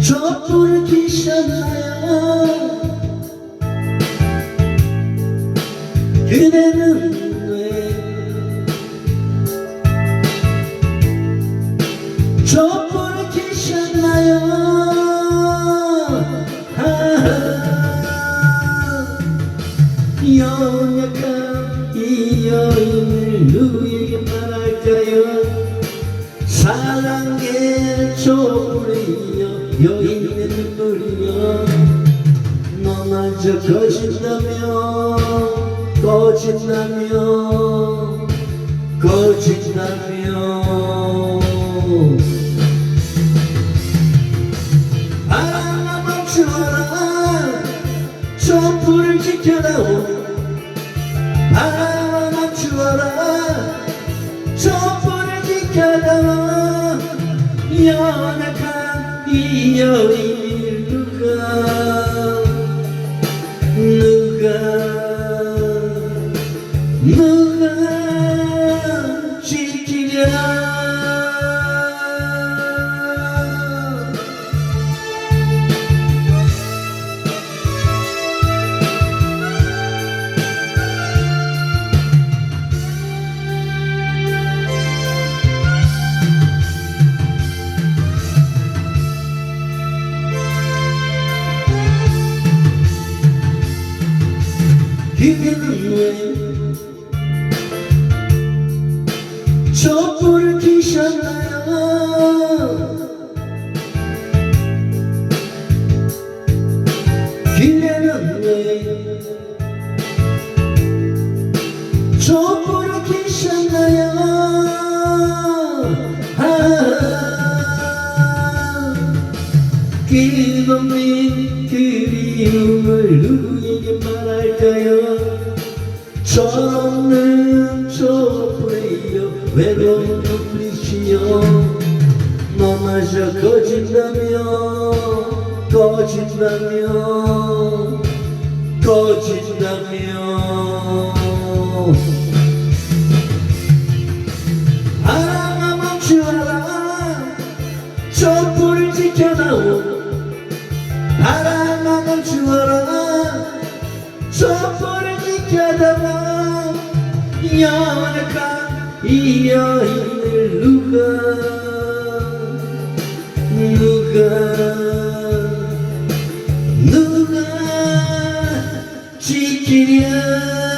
촛불을 키셨나요? 그대는 왜 촛불을 키셨나요? 아, 연약한 이 여인 촛불이여 여인의 눈물이여 너마저 거진다며 거진다며 거진다며. 바람아 멈추어라. 촛불을 지켜다 연약한 이 여인을 누가 누가 누가 왜 촛불을 촛불을 켜셨나요? 아, 끝없는 그리움을 누구에게 말할까요 철없는 촛불이여 외로운 눈빛 연약한 이 여인을 누가 누가 누가 지키랴